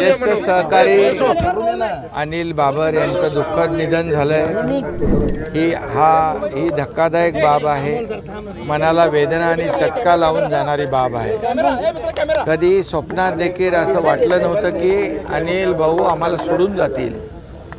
ज्येष्ठ सहकारी अनिल बाबर यांचं दुःखद निधन झालंय. ही हा ही धक्कादायक बाब आहे. मनाला वेदना आणि चटका लावून जाणारी बाब आहे. कधी स्वप्नात देखील असं वाटलं नव्हतं की अनिल भाऊ आम्हाला सोडून जातील.